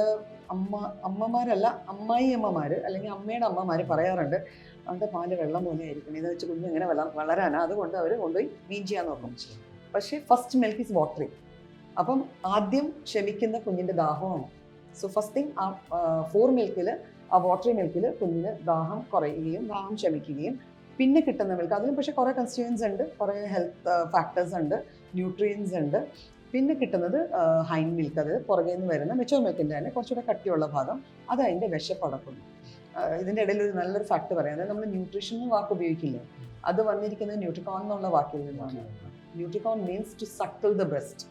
അമ്മ അമ്മമാരല്ല അമ്മായി അമ്മമാർ അല്ലെങ്കിൽ അമ്മയുടെ അമ്മമാർ പറയാറുണ്ട് അവന്റെ പാൽ വെള്ളം പോലെ ആയിരിക്കണം? എന്ന് വെച്ച് കുഞ്ഞ് ഇങ്ങനെ വെള്ളം വളരാനാണ് അതുകൊണ്ട് അവർ കൊണ്ടുപോയി മീൻ ചെയ്യാൻ നോക്കും. പക്ഷേ ഫസ്റ്റ് മിൽക്ക് ഇസ് വാട്ടറി അപ്പം ആദ്യം ക്ഷമിക്കുന്ന കുഞ്ഞിന്റെ ദാഹമാണ്. സോ ഫസ്റ്റ് തിങ് ആ ഫോർ മിൽക്കിൽ ആ വാട്ടറി മിൽക്കിൽ കുഞ്ഞിന് ദാഹം കുറയുകയും ദാഹം ശമിക്കുകയും പിന്നെ കിട്ടുന്ന മിൽക്ക് അതിലും പക്ഷേ കുറേ കൺസ്റ്റിറ്റ്യൂൻസ് ഉണ്ട് കുറേ ഹെൽത്ത് ഫാക്ടേഴ്സ് ഉണ്ട് ന്യൂട്രിയൻസ് ഉണ്ട്. പിന്നെ കിട്ടുന്നത് ഹൈൻ മിൽക്ക് അതായത് പുറകെ നിന്ന് വരുന്ന മെച്ചോർ മിൽക്കിന്റെ തന്നെ കുറച്ചുകൂടെ കട്ടിയുള്ള ഭാഗം അത് അതിന്റെ വിശപ്പടക്കുന്നു. ഇതിന്റെ ഇടയിൽ ഒരു നല്ലൊരു ഫാക്ട് പറയാം. അതായത് നമ്മൾ ന്യൂട്രീഷൻ വാക്ക് ഉപയോഗിക്കില്ലേ? അത് വന്നിരിക്കുന്നത് ന്യൂട്രിക്കോൺ എന്നുള്ള വാക്കിൽ നിന്നാണ്. Nutricon means to suckle the breast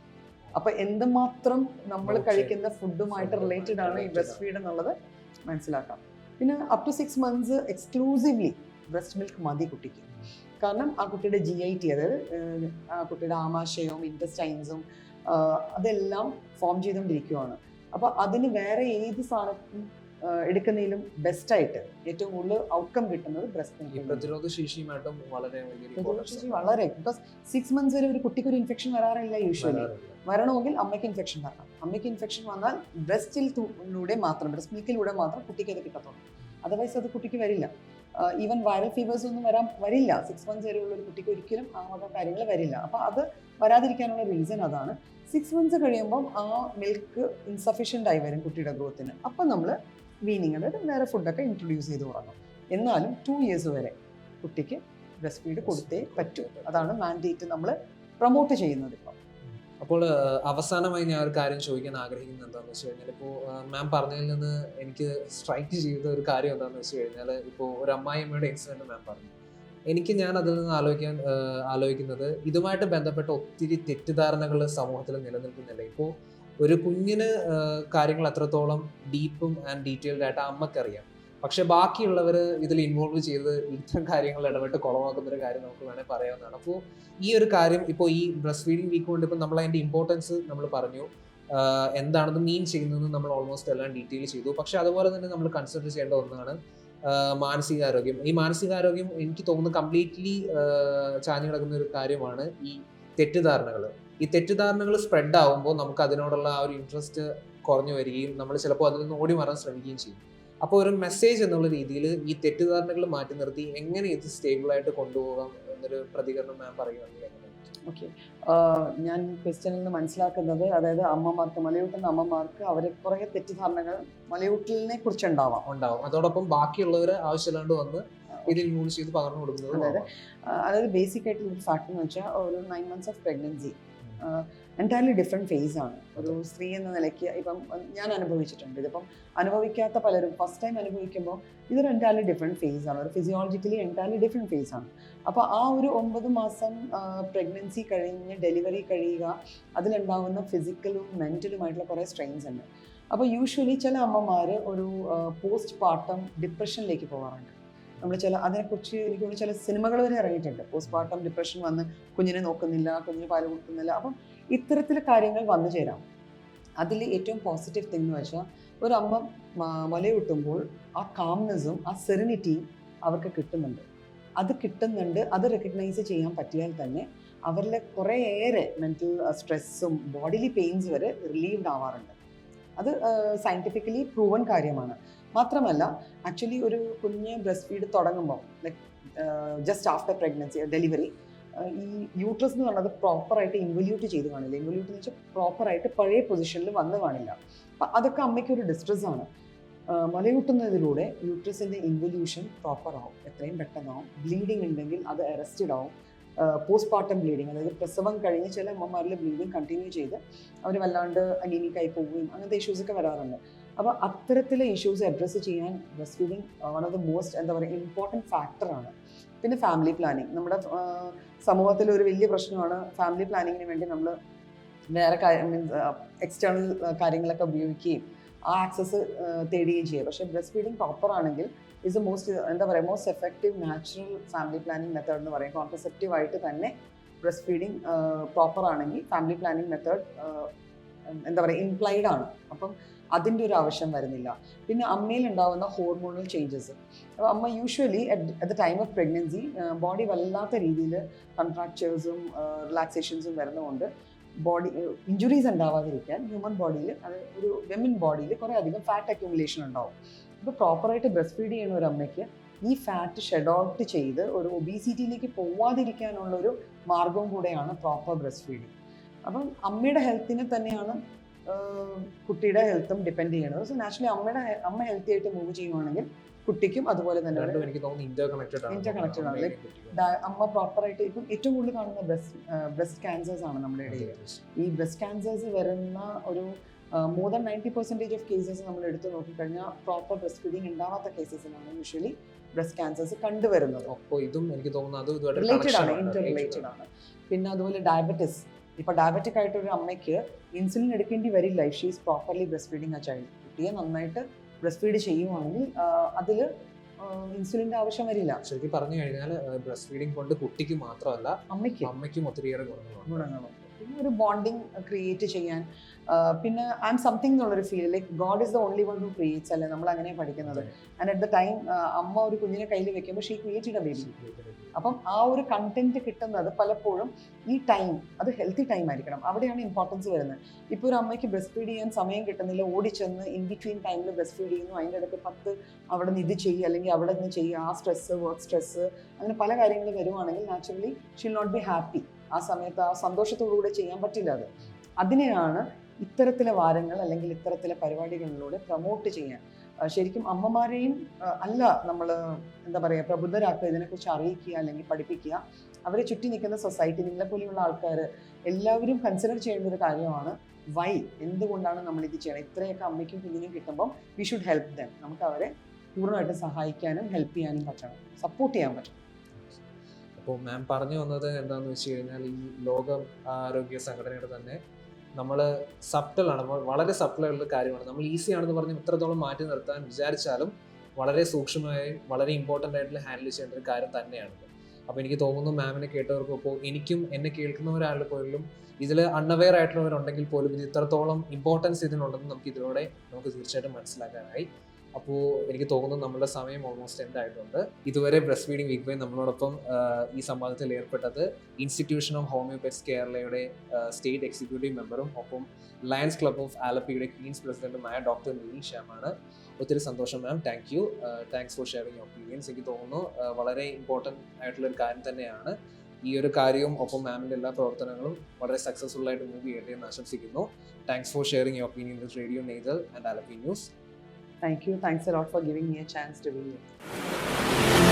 അപ്പൊ എന്തുമാത്രം നമ്മൾ കഴിക്കുന്ന ഫുഡുമായിട്ട് റിലേറ്റഡ് ആണ് ഈ ബ്രസ്റ്റ് ഫീഡ് എന്നുള്ളത് മനസ്സിലാക്കാം. പിന്നെ up to six months exclusively breast milk മതി കുട്ടിക്ക്. കാരണം ആ കുട്ടിയുടെ ജി ഐ ടി അതായത് ആ കുട്ടിയുടെ ആമാശയവും ഇന്റസ്റ്റൈൻസും അതെല്ലാം ഫോം ചെയ്തുകൊണ്ടിരിക്കുവാണ്. അപ്പൊ അതിന് വേറെ ഏത് സാധനം എടുക്കുന്നതിലും ബെസ്റ്റായിട്ട് ഏറ്റവും കൂടുതൽ ഔട്ട്കം കിട്ടുന്നത് ബ്രസ്റ്റ് ഈ മിൽക്ക് പ്രതിരോധ ശേഷിയുമായിട്ടും വളരെ പ്രതിരോധശേഷി വളരെ. ബിക്കോസ് സിക്സ് മന്ത്സ് വരെ ഒരു കുട്ടിക്ക് ഒരു ഇൻഫെക്ഷൻ വരാറില്ല യൂഷ്വലി. വരണമെങ്കിൽ അമ്മയ്ക്ക് ഇൻഫെക്ഷൻ വരണം. അമ്മയ്ക്ക് ഇൻഫെക്ഷൻ വന്നാൽ ബ്രസ്റ്റിലൂടെ മാത്രം ബ്രസ്റ്റ് മിൽക്കിലൂടെ മാത്രം കുട്ടിക്ക് അത് കിട്ടത്തുള്ളൂ. അതർവൈസ് അത് കുട്ടിക്ക് വരില്ല. ഈവൻ വൈറൽ ഫീവേഴ്സ് ഒന്നും വരാൻ വരില്ല. സിക്സ് മന്ത്സ് വരെയുള്ള ഒരു കുട്ടിക്ക് ഒരിക്കലും ആ വക കാര്യങ്ങൾ വരില്ല. അപ്പോൾ അത് വരാതിരിക്കാനുള്ള റീസൺ അതാണ്. സിക്സ് മന്ത്സ് കഴിയുമ്പം ആ മിൽക്ക് ഇൻസഫിഷ്യന്റ് ആയി വരും കുട്ടിയുടെ ഗ്രോത്തിന് അപ്പം നമ്മൾ വീനിങ് അതായത് വേറെ ഫുഡൊക്കെ ഇൻട്രൊഡ്യൂസ് ചെയ്ത് തുടങ്ങും. എന്നാലും ടു ഇയേഴ്സ് വരെ കുട്ടിക്ക് ബ്രസ്റ്റ് ഫീഡ് കൊടുത്തേ പറ്റൂ. അതാണ് മാൻഡേറ്റ് നമ്മൾ പ്രൊമോട്ട് ചെയ്യുന്നത് ഇപ്പം. അപ്പോൾ അവസാനമായി ഞാൻ ഒരു കാര്യം ചോദിക്കാൻ ആഗ്രഹിക്കുന്നത് എന്താണെന്ന് വെച്ച് കഴിഞ്ഞാൽ ഇപ്പോൾ മാം പറഞ്ഞതിൽ നിന്ന് എനിക്ക് സ്ട്രൈക്ക് ചെയ്ത ഒരു കാര്യം എന്താണെന്ന് വെച്ച് കഴിഞ്ഞാൽ ഇപ്പോൾ ഒരു അമ്മായിയമ്മയുടെ ഇൻസിഡന്റ് മാം പറഞ്ഞു. എനിക്ക് ഞാൻ അതിൽ നിന്ന് ആലോചിക്കാൻ ആലോചിക്കുന്നത് ഇതുമായിട്ട് ബന്ധപ്പെട്ട ഒത്തിരി തെറ്റിദ്ധാരണകൾ സമൂഹത്തിൽ നിലനിൽക്കുന്നില്ല. ഇപ്പോൾ ഒരു കുഞ്ഞിന് കാര്യങ്ങൾ അത്രത്തോളം ഡീപ്പും ആൻഡ് ഡീറ്റെയിൽഡ് ആയിട്ട് അമ്മക്കറിയാം. പക്ഷെ ബാക്കിയുള്ളവർ ഇതിൽ ഇൻവോൾവ് ചെയ്ത് ഇത്തരം കാര്യങ്ങൾ ഇടപെട്ട് കുളമാക്കുന്ന ഒരു കാര്യം നമുക്ക് വേണേൽ പറയാവുന്നതാണ്. അപ്പോൾ ഈ ഒരു കാര്യം ഇപ്പോൾ ഈ ബ്രസ്റ്റ് ഫീഡിങ് വീക്ക് കൊണ്ട് ഇപ്പോൾ നമ്മൾ അതിന്റെ ഇമ്പോർട്ടൻസ് നമ്മൾ പറഞ്ഞു എന്താണെന്ന് മീൻ ചെയ്യുന്നതെന്ന് നമ്മൾ ഓൾമോസ്റ്റ് എല്ലാം ഡീറ്റെയിൽ ചെയ്തു. പക്ഷെ അതുപോലെ തന്നെ നമ്മൾ കൺസിഡർ ചെയ്യേണ്ട ഒന്നാണ് മാനസികാരോഗ്യം. ഈ മാനസികാരോഗ്യം എനിക്ക് തോന്നുന്നു കംപ്ലീറ്റ്ലി ചാഞ്ഞു കിടക്കുന്ന ഒരു കാര്യമാണ് ഈ തെറ്റിദ്ധാരണകൾ ഈ തെറ്റിദ്ധാരണകൾ സ്പ്രെഡ് ആകുമ്പോൾ നമുക്ക് അതിനോടുള്ള ആ ഒരു ഇൻട്രസ്റ്റ് കുറഞ്ഞു വരികയും നമ്മൾ ചിലപ്പോൾ അതിൽ നിന്ന് ഓടി മാറാൻ ശ്രമിക്കുകയും ചെയ്യും. അപ്പോൾ ഒരു മെസ്സേജ് എന്നുള്ള രീതിയിൽ ഈ തെറ്റിദ്ധാരണകൾ മാറ്റി നിർത്തി എങ്ങനെ ഇത് സ്റ്റേബിൾ ആയിട്ട് കൊണ്ടുപോകാം എന്നൊരു പ്രതികരണം മാം പറയുകയാണെങ്കിൽ ഓക്കെ ഞാൻ ക്വസ്റ്റ്യനിൽ നിന്ന് മനസ്സിലാക്കുന്നത് അതായത് അമ്മമാർക്ക് മലയൂട്ടുന്ന അമ്മമാർക്ക് അവർ കുറേ തെറ്റിദ്ധാരണകൾ മലയൂട്ടലിനെ കുറിച്ചുണ്ടാവാം ഉണ്ടാവും. അതോടൊപ്പം ബാക്കിയുള്ളവർ ആവശ്യമില്ലാണ്ട് വന്ന് ഇതിൽ യൂസ് ചെയ്ത് പകർന്നു കൊടുക്കുന്നത് അതായത് അതായത് ബേസിക് ആയിട്ടുള്ള ഒരു ഫാക്ട് എന്ന് വെച്ചാൽ ഒരു nine months of pregnancy entirely different phase ആണ്. ഒരു സ്ത്രീ എന്ന നിലയ്ക്ക് ഇപ്പം ഞാൻ അനുഭവിച്ചിട്ടുണ്ട്. ഇതിപ്പം അനുഭവിക്കാത്ത പലരും ഫസ്റ്റ് ടൈം അനുഭവിക്കുമ്പോൾ ഇതൊരു എന്റയർലി ഡിഫറെന്റ് ഫേസ് ആണ്. ഒരു ഫിസിയോളജിക്കലി എന്റയർലി ഡിഫറെന്റ് ഫേസ് ആണ്. അപ്പോൾ ആ ഒരു ഒമ്പത് മാസം പ്രഗ്നൻസി കഴിഞ്ഞ് ഡെലിവറി കഴിയുക അതിലുണ്ടാകുന്ന ഫിസിക്കലും മെന്റലുമായിട്ടുള്ള കുറേ സ്ട്രെയിൻസ് ഉണ്ട്. അപ്പോൾ യൂഷ്വലി ചില അമ്മമാർ ഒരു പോസ്റ്റ് പാർട്ടം ഡിപ്രഷനിലേക്ക് പോകാറുണ്ട് നമ്മൾ ചില അതിനെക്കുറിച്ച് എനിക്ക് ചില സിനിമകൾ വരെ ഇറങ്ങിയിട്ടുണ്ട്. പോസ്റ്റ്മോർട്ടം ഡിപ്രഷൻ വന്ന് കുഞ്ഞിനെ നോക്കുന്നില്ല കുഞ്ഞിന് പാൽ കൊടുക്കുന്നില്ല. അപ്പം ഇത്തരത്തിൽ കാര്യങ്ങൾ വന്നു ചേരാം. അതിൽ ഏറ്റവും പോസിറ്റീവ് തിങ് എന്ന് വെച്ചാൽ ഒരു അമ്മ മുലയൂട്ടുമ്പോൾ ആ കാംനെസ്സും ആ സെറിനിറ്റിയും അവർക്ക് കിട്ടുന്നുണ്ട്. അത് കിട്ടുന്നുണ്ട് അത് റെക്കഗ്നൈസ് ചെയ്യാൻ പറ്റിയാൽ തന്നെ അവരിലെ കുറേയേറെ മെന്റൽ സ്ട്രെസ്സും ബോഡിലി പെയിൻസ് വരെ റിലീവ്ഡ് ആവാറുണ്ട്. അത് സയന്റിഫിക്കലി പ്രൂവൺ കാര്യമാണ്. മാത്രമല്ല ആക്ച്വലി ഒരു കുഞ്ഞ് ബ്രസ്റ്റ് ഫീഡ് തുടങ്ങുമ്പോൾ like just after pregnancy delivery ഈ യൂട്രസ് എന്ന് പറയുന്നത് പ്രോപ്പറായിട്ട് ഇൻവല്യൂട്ട് ചെയ്ത് കാണില്ല. ഇൻവല്യൂട്ട് എന്ന് വെച്ചാൽ പ്രോപ്പറായിട്ട് പഴയ പൊസിഷനിൽ വന്ന് കാണില്ല. അപ്പം അതൊക്കെ അമ്മയ്ക്ക് ഒരു ഡിസ്ട്രസ് ആണ്. ആ, മുലയൂട്ടുന്നതിലൂടെ യൂട്രസിന്റെ ഇൻവല്യൂഷൻ പ്രോപ്പറാവും എത്രയും പെട്ടെന്നാവും. ബ്ലീഡിങ് ഉണ്ടെങ്കിൽ അത് അറസ്റ്റഡ് ആവും. പോസ്റ്റ് പാർട്ടം ബ്ലീഡിങ് അതായത് പ്രസവം കഴിഞ്ഞ് ചില അമ്മമാരിൽ ബ്ലീഡിങ് കണ്ടിന്യൂ ചെയ്ത് അവർ വല്ലാണ്ട് അനീമിക്കായി പോവുകയും അങ്ങനത്തെ ഇഷ്യൂസൊക്കെ വരാറുണ്ട്. അപ്പോൾ അത്തരത്തിലെ ഇഷ്യൂസ് അഡ്രസ്സ് ചെയ്യാൻ breast feeding one of the most എന്താ പറയുക ഇമ്പോർട്ടന്റ് ഫാക്ടറാണ് പിന്നെ ഫാമിലി പ്ലാനിങ് നമ്മുടെ സമൂഹത്തിൽ ഒരു വലിയ പ്രശ്നമാണ് ഫാമിലി പ്ലാനിങ്ങിന് വേണ്ടി നമ്മൾ വേറെ മീൻസ് എക്സ്റ്റേണൽ കാര്യങ്ങളൊക്കെ ഉപയോഗിക്കുകയും ആ ആക്സസ് തേടുകയും ചെയ്യുക. പക്ഷേ ബ്രസ്റ്റ് ഫീഡിങ് പ്രോപ്പർ ആണെങ്കിൽ ഇസ് എ മോസ്റ്റ് എന്താ പറയുക most effective natural family planning method എന്ന് പറയും. കോൺട്രസെപ്റ്റീവ് ആയിട്ട് തന്നെ ബ്രസ്റ്റ് ഫീഡിങ് പ്രോപ്പർ ആണെങ്കിൽ ഫാമിലി പ്ലാനിങ് മെത്തേഡ് എന്താ പറയുക ഇംപ്ലൈഡ് ആണ്. അപ്പം അതിന്റെ ഒരു ആവശ്യം വരുന്നില്ല. പിന്നെ അമ്മയിൽ ഉണ്ടാകുന്ന ഹോർമോണൽ ചേഞ്ചസ് അപ്പോൾ അമ്മ usually at the time of pregnancy body വല്ലാത്ത രീതിയിൽ കൺട്രാക്ചേഴ്സും റിലാക്സേഷൻസും വരുന്നതുകൊണ്ട് ബോഡി ഇഞ്ചുറീസ് ഉണ്ടാവാതിരിക്കാൻ ഹ്യൂമൻ ബോഡിയിൽ അത് ഒരു വെമൻ ബോഡിയിൽ കുറേ അധികം ഫാറ്റ് അക്യുമുലേഷൻ ഉണ്ടാവും. അപ്പോൾ പ്രോപ്പറായിട്ട് ബ്രസ്റ്റ് ഫീഡ് ചെയ്യുന്ന ഒരു അമ്മയ്ക്ക് ഈ ഫാറ്റ് ഷെഡ് ഔട്ട് ചെയ്ത് ഒരു ഒബീസിറ്റിയിലേക്ക് പോവാതിരിക്കാനുള്ളൊരു മാർഗവും കൂടെയാണ് പ്രോപ്പർ ബ്രസ്റ്റ് ഫീഡിങ് അപ്പം അമ്മയുടെ ഹെൽത്തിനെ തന്നെയാണ് കുട്ടിയുടെ ഹെൽത്തും ഡിപ്പെൻഡ് ചെയ്യുന്നത് സോ നാച്ചുറലി അമ്മയുടെ അമ്മ ഹെൽത്തി ആയിട്ട് മൂവ് ചെയ്യുവാണെങ്കിൽ കുട്ടിക്കും അതുപോലെ തന്നെ ഇന്റർ കണക്റ്റഡ് ആണ്. അമ്മ പ്രോപ്പറായിട്ട് ഇപ്പം ഏറ്റവും കൂടുതൽ കാണുന്ന ബ്രസ്റ്റ് ബ്രസ്റ്റ് ക്യാൻസേഴ്സ് ആണ് നമ്മുടെ ഇടയിൽ. ഈ ബ്രസ്റ്റ് ക്യാൻസേഴ്സ് വരുന്ന ഒരു more than ninety percentage of cases നമ്മൾ എടുത്തു നോക്കിക്കഴിഞ്ഞാൽ പ്രോപ്പർ ബ്രസ്റ്റ് ഫീഡിങ് ഉണ്ടാവാത്ത കേസസിലാണ് യൂഷ്വലി ബ്രസ്റ്റ് ക്യാൻസേഴ്സ് കണ്ടുവരുന്നത്. അപ്പോൾ ഇതും എനിക്ക് തോന്നുന്നു അതും ഇതുമായിട്ട് റിലേറ്റഡ് ആണ് ഇന്റർ റിലേറ്റഡ് ആണ്. പിന്നെ അതുപോലെ ഡയബറ്റിസ് ഇപ്പൊ ഡയബറ്റിക് ആയിട്ട് ഒരു അമ്മയ്ക്ക് ഇൻസുലിൻ എടുക്കേണ്ടി വരില്ല if she's properly breast feeding uh child കുട്ടിയെ നന്നായിട്ട് ബ്രസ്റ്റ് ഫീഡ് ചെയ്യുവാണെങ്കിൽ അതിൽ ഇൻസുലിന്റെ ആവശ്യം വരില്ല. ശരിക്കും പറഞ്ഞു കഴിഞ്ഞാൽ ബ്രസ്റ്റ് ഫീഡിങ് കൊണ്ട് കുട്ടിക്ക് മാത്രമല്ല അമ്മയ്ക്ക്. അമ്മയ്ക്കും ഒത്തിരിയേറെ ഗുണങ്ങളുണ്ട്. ഗുണങ്ങളുണ്ട്. പിന്നെ ഒരു ബോണ്ടിങ് ക്രിയേറ്റ് ചെയ്യാൻ പിന്നെ ഐ എം സംതിങ് എന്നുള്ളൊരു feel like god is the only one who creates അല്ലേ? നമ്മൾ അങ്ങനെ പഠിക്കുന്നത്. ആൻഡ് അറ്റ് ദ ടൈം അമ്മ ഒരു കുഞ്ഞിനെ കയ്യിൽ വെക്കുമ്പോൾ ഷീ ക്രിയേറ്റഡ് എ ബേബി അപ്പം ആ ഒരു കണ്ടന്റ് കിട്ടുന്നത് പലപ്പോഴും ഈ ടൈം അത് ഹെൽത്തി ടൈം ആയിരിക്കണം. അവിടെയാണ് ഇമ്പോർട്ടൻസ് വരുന്നത്. ഇപ്പോൾ ഒരു അമ്മയ്ക്ക് ബ്രസ്റ്റ് ഫീഡ് ചെയ്യാൻ സമയം കിട്ടുന്നില്ല ഓടിച്ചെന്ന് ഇൻ ബിറ്റ്വീൻ ടൈമിൽ ബ്രസ്റ്റ് ഫീഡ് ചെയ്യുന്നു. അതിന്റെ ഇടയ്ക്ക് പത്ത് അവിടെ നിന്ന് ഇത് ചെയ്യുക അല്ലെങ്കിൽ അവിടെ നിന്ന് ചെയ്യുക ആ സ്ട്രെസ് വർക്ക് സ്ട്രെസ് അങ്ങനെ പല കാര്യങ്ങൾ വരുവാണെങ്കിൽ naturally she'll not be happy ആ സമയത്ത് ആ സന്തോഷത്തോടുകൂടെ ചെയ്യാൻ പറ്റില്ല അത്. അതിനെയാണ് ഇത്തരത്തിലെ വാരങ്ങൾ അല്ലെങ്കിൽ ഇത്തരത്തിലെ പരിപാടികളിലൂടെ പ്രൊമോട്ട് ചെയ്യാൻ. ശരിക്കും അമ്മമാരെയും അല്ല നമ്മൾ എന്താ പറയുക പ്രബുദ്ധരാക്കുക ഇതിനെക്കുറിച്ച് അറിയിക്കുക അല്ലെങ്കിൽ പഠിപ്പിക്കുക. അവരെ ചുറ്റി നിൽക്കുന്ന സൊസൈറ്റി നിങ്ങളെ പോലെയുള്ള ആൾക്കാർ എല്ലാവരും കൺസിഡർ ചെയ്യേണ്ട ഒരു കാര്യമാണ് വൈ എന്തുകൊണ്ടാണ് നമ്മൾ ഇത് ചെയ്യണം ഇത്രയൊക്കെ അമ്മയ്ക്കും കുഞ്ഞിനും കിട്ടുമ്പം വി ഷുഡ് ഹെൽപ്പ് ദം നമുക്ക് അവരെ പൂർണമായിട്ട് സഹായിക്കാനും ഹെൽപ്പ് ചെയ്യാനും പറ്റണം. സപ്പോർട്ട് ചെയ്യാൻ പറ്റണം. അപ്പോൾ മാം പറഞ്ഞു വന്നത് എന്താണെന്ന് വെച്ച് കഴിഞ്ഞാൽ ഈ ലോക ആരോഗ്യ സംഘടനയുടെ തന്നെ നമ്മൾ സപ്റ്റലാണ് വളരെ സപ്റ്റലായിട്ടുള്ള കാര്യമാണ്. നമ്മൾ ഈസി ആണെന്ന് പറഞ്ഞ് ഇത്രത്തോളം മാറ്റി നിർത്താൻ വിചാരിച്ചാലും വളരെ സൂക്ഷ്മമായി വളരെ ഇമ്പോർട്ടന്റ് ആയിട്ടുള്ള ഹാൻഡിൽ ചെയ്യേണ്ട ഒരു കാര്യം തന്നെയാണ് അപ്പോൾ എനിക്ക് തോന്നുന്നു മാമിനെ കേട്ടവർക്കും ഇപ്പോൾ എനിക്കും എന്നെ കേൾക്കുന്നവരാളുടെ പോലും ഇതിൽ അൺഅവെയർ ആയിട്ടുള്ളവരുണ്ടെങ്കിൽ പോലും ഇത് ഇത്രത്തോളം ഇമ്പോർട്ടൻസ് ഇതിനുണ്ടെന്ന് നമുക്ക് ഇതിലൂടെ നമുക്ക് തീർച്ചയായിട്ടും മനസ്സിലാക്കാനായി. അപ്പോൾ എനിക്ക് തോന്നുന്നു നമ്മുടെ സമയം ഓൾമോസ്റ്റ് എൻഡ് ആയിട്ടുണ്ട് ഇതുവരെ ബ്രസ്റ്റ് ഫീഡിംഗ് വീക്ക് വൈ നമ്മളോടൊപ്പം ഈ സംവാദത്തിൽ ഏർപ്പെട്ടത് ഇൻസ്റ്റിറ്റ്യൂഷൻ ഓഫ് ഹോമിയോപെറ്റ്സ് കേരളയുടെ സ്റ്റേറ്റ് എക്സിക്യൂട്ടീവ് മെമ്പറും ഒപ്പം ലയൺസ് ക്ലബ് ഓഫ് ആലപ്പിയുടെ ക്വീൻസ് പ്രസിഡന്റുമായ ഡോക്ടർ നിവിൻ ശ്യാമാണ്. ഒത്തിരി സന്തോഷം ma'am thank you thanks for sharing opinions എനിക്ക് തോന്നുന്നു വളരെ ഇമ്പോർട്ടന്റ് ആയിട്ടുള്ള ഒരു കാര്യം തന്നെയാണ്. ഈ ഒരു കാര്യവും ഒപ്പം മാമിന്റെ എല്ലാ പ്രവർത്തനങ്ങളും വളരെ സക്സസ്ഫുൾ ആയിട്ട് മൂവ് ചെയ്യട്ടെ എന്ന് ആശംസിക്കുന്നു. Thanks for sharing opinion with radio Neythal and Alleppey news Thank you. Thanks a lot for giving me a chance to be here.